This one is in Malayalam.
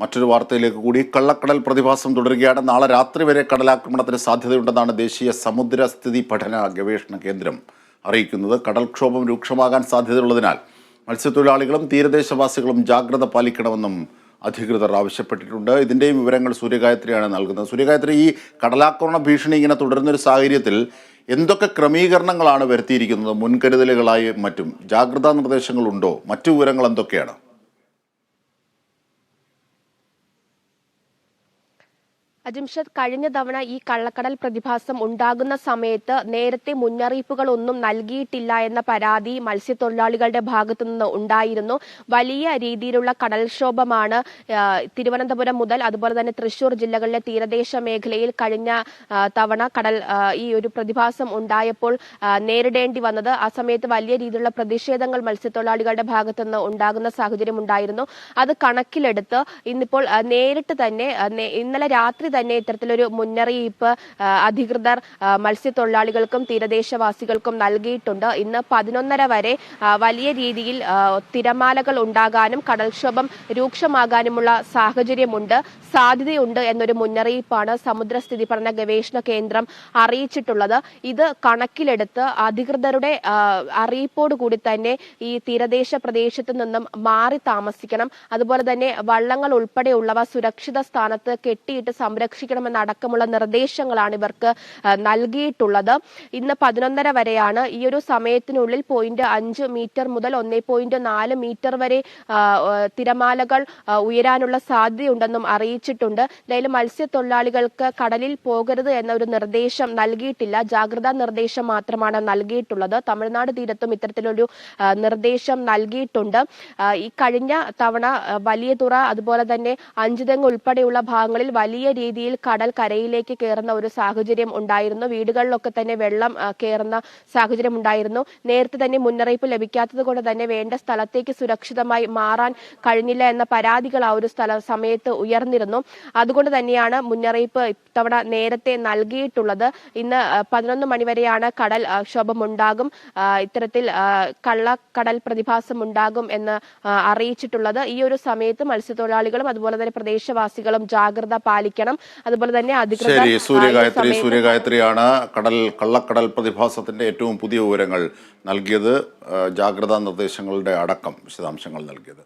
മറ്റൊരു വാർത്തയിലേക്ക് കൂടി. കള്ളക്കടൽ പ്രതിഭാസം തുടരുകയാണ്. നാളെ രാത്രി വരെ കടലാക്രമണത്തിന് സാധ്യതയുണ്ടെന്നാണ് ദേശീയ സമുദ്രസ്ഥിതി പഠന ഗവേഷണ കേന്ദ്രം അറിയിക്കുന്നത്. കടൽക്ഷോഭം രൂക്ഷമാകാൻ സാധ്യതയുള്ളതിനാൽ മത്സ്യത്തൊഴിലാളികളും തീരദേശവാസികളും ജാഗ്രത പാലിക്കണമെന്നും അധികൃതർ ആവശ്യപ്പെട്ടിട്ടുണ്ട്. ഇതിന്റെയും വിവരങ്ങൾ സൂര്യഗായത്രിയാണ് നൽകുന്നത്. സൂര്യഗായത്രി ഈ കടലാക്രമണ ഭീഷണി ഇങ്ങനെ തുടരുന്നൊരു സാഹചര്യത്തിൽ എന്തൊക്കെ ക്രമീകരണങ്ങളാണ് വരുത്തിയിരിക്കുന്നത്? മുൻകരുതലുകളായി മറ്റും ജാഗ്രതാ നിർദ്ദേശങ്ങളുണ്ടോ? മറ്റു വിവരങ്ങൾ എന്തൊക്കെയാണ്? അജിംഷദ് കഴിഞ്ഞ തവണ ഈ കള്ളക്കടൽ പ്രതിഭാസം ഉണ്ടാകുന്ന സമയത്ത് നേരത്തെ മുന്നറിയിപ്പുകളൊന്നും നൽകിയിട്ടില്ല എന്ന പരാതി മത്സ്യത്തൊഴിലാളികളുടെ ഭാഗത്തു നിന്ന് ഉണ്ടായിരുന്നു. വലിയ രീതിയിലുള്ള കടൽക്ഷോഭമാണ് തിരുവനന്തപുരം മുതൽ അതുപോലെ തന്നെ തൃശൂർ ജില്ലകളിലെ തീരദേശ മേഖലയിൽ കഴിഞ്ഞ തവണ കടൽ ഈ ഒരു പ്രതിഭാസം ഉണ്ടായപ്പോൾ നേരിടേണ്ടി വന്നത്. ആ സമയത്ത് വലിയ രീതിയിലുള്ള പ്രതിഷേധങ്ങൾ മത്സ്യത്തൊഴിലാളികളുടെ ഭാഗത്തു നിന്ന് ഉണ്ടാകുന്ന സാഹചര്യം ഉണ്ടായിരുന്നു. അത് കണക്കിലെടുത്ത് ഇന്നിപ്പോൾ നേരിട്ട് തന്നെ ഇന്നലെ രാത്രി തന്നെ ഇത്തരത്തിലൊരു മുന്നറിയിപ്പ് അധികൃതർ മത്സ്യത്തൊഴിലാളികൾക്കും തീരദേശവാസികൾക്കും നൽകിയിട്ടുണ്ട്. ഇന്ന് പതിനൊന്നര വരെ വലിയ രീതിയിൽ തിരമാലകൾ ഉണ്ടാകാനും കടൽക്ഷോഭം രൂക്ഷമാകാനുമുള്ള സാഹചര്യമുണ്ട് സാധ്യതയുണ്ട് എന്നൊരു മുന്നറിയിപ്പാണ് സമുദ്രസ്ഥിതി പഠന ഗവേഷണ കേന്ദ്രം അറിയിച്ചിട്ടുള്ളത്. ഇത് കണക്കിലെടുത്ത് അധികൃതരുടെ അറിയിപ്പോട് കൂടി തന്നെ ഈ തീരദേശ പ്രദേശത്ത് നിന്നും മാറി താമസിക്കണം. അതുപോലെ തന്നെ വള്ളങ്ങൾ ഉൾപ്പെടെയുള്ളവ സുരക്ഷിത സ്ഥാനത്ത് കെട്ടിയിട്ട് സംരക്ഷിക്കണമെന്നടക്കമുള്ള നിർദ്ദേശങ്ങളാണ് ഇവർക്ക് നൽകിയിട്ടുള്ളത്. ഇന്ന് പതിനൊന്നര വരെയാണ്. ഈ ഒരു സമയത്തിനുള്ളിൽ പോയിന്റ് അഞ്ച് മീറ്റർ മുതൽ ഒന്നേ പോയിന്റ് നാല് മീറ്റർ വരെ തിരമാലകൾ ഉയരാനുള്ള സാധ്യതയുണ്ടെന്നും അറിയിച്ചിട്ടുണ്ട്. എന്തായാലും മത്സ്യത്തൊഴിലാളികൾക്ക് കടലിൽ പോകരുത് എന്ന ഒരു നിർദ്ദേശം നൽകിയിട്ടില്ല. ജാഗ്രതാ നിർദ്ദേശം മാത്രമാണ് നൽകിയിട്ടുള്ളത്. തമിഴ്നാട് തീരത്തും ഇത്തരത്തിലൊരു നിർദ്ദേശം നൽകിയിട്ടുണ്ട്. ഈ കഴിഞ്ഞ തവണ വലിയ തുറ അതുപോലെ തന്നെ അഞ്ചുതെങ്ങ് ഉൾപ്പെടെയുള്ള ഭാഗങ്ങളിൽ വലിയ രീതിയിൽ കടൽ കരയിലേക്ക് കയറുന്ന ഒരു സാഹചര്യം ഉണ്ടായിരുന്നു. വീടുകളിലൊക്കെ തന്നെ വെള്ളം കയറുന്ന സാഹചര്യം ഉണ്ടായിരുന്നു. നേരത്തെ തന്നെ മുന്നറിയിപ്പ് ലഭിക്കാത്തത് കൊണ്ട് തന്നെ വേണ്ട സ്ഥലത്തേക്ക് സുരക്ഷിതമായി മാറാൻ കഴിഞ്ഞില്ല എന്ന പരാതികൾ ആ ഒരു സ്ഥല സമയത്ത് ഉയർന്നിരുന്നു. അതുകൊണ്ട് തന്നെയാണ് മുന്നറിയിപ്പ് ഇത്തവണ നേരത്തെ നൽകിയിട്ടുള്ളത്. ഇന്ന് പതിനൊന്ന് മണിവരെയാണ് കടൽ ക്ഷോഭമുണ്ടാകും. ഇത്തരത്തിൽ കള്ളക്കടൽ പ്രതിഭാസം ഉണ്ടാകും എന്ന് അറിയിച്ചിട്ടുള്ളത്. ഈ ഒരു സമയത്ത് മത്സ്യത്തൊഴിലാളികളും അതുപോലെ തന്നെ പ്രദേശവാസികളും ജാഗ്രത പാലിക്കണം. അതുപോലെ തന്നെ അധികൃതർ ശരി സൂര്യഗായത്രി സൂര്യഗായത്രിയാണ് കടൽ കള്ളക്കടൽ പ്രതിഭാസത്തിന്റെ ഏറ്റവും പുതിയ വിവരങ്ങൾ നൽകിയത് ജാഗ്രതാ നിർദ്ദേശങ്ങളുടെ അടക്കം വിശദാംശങ്ങൾ നൽകിയത്.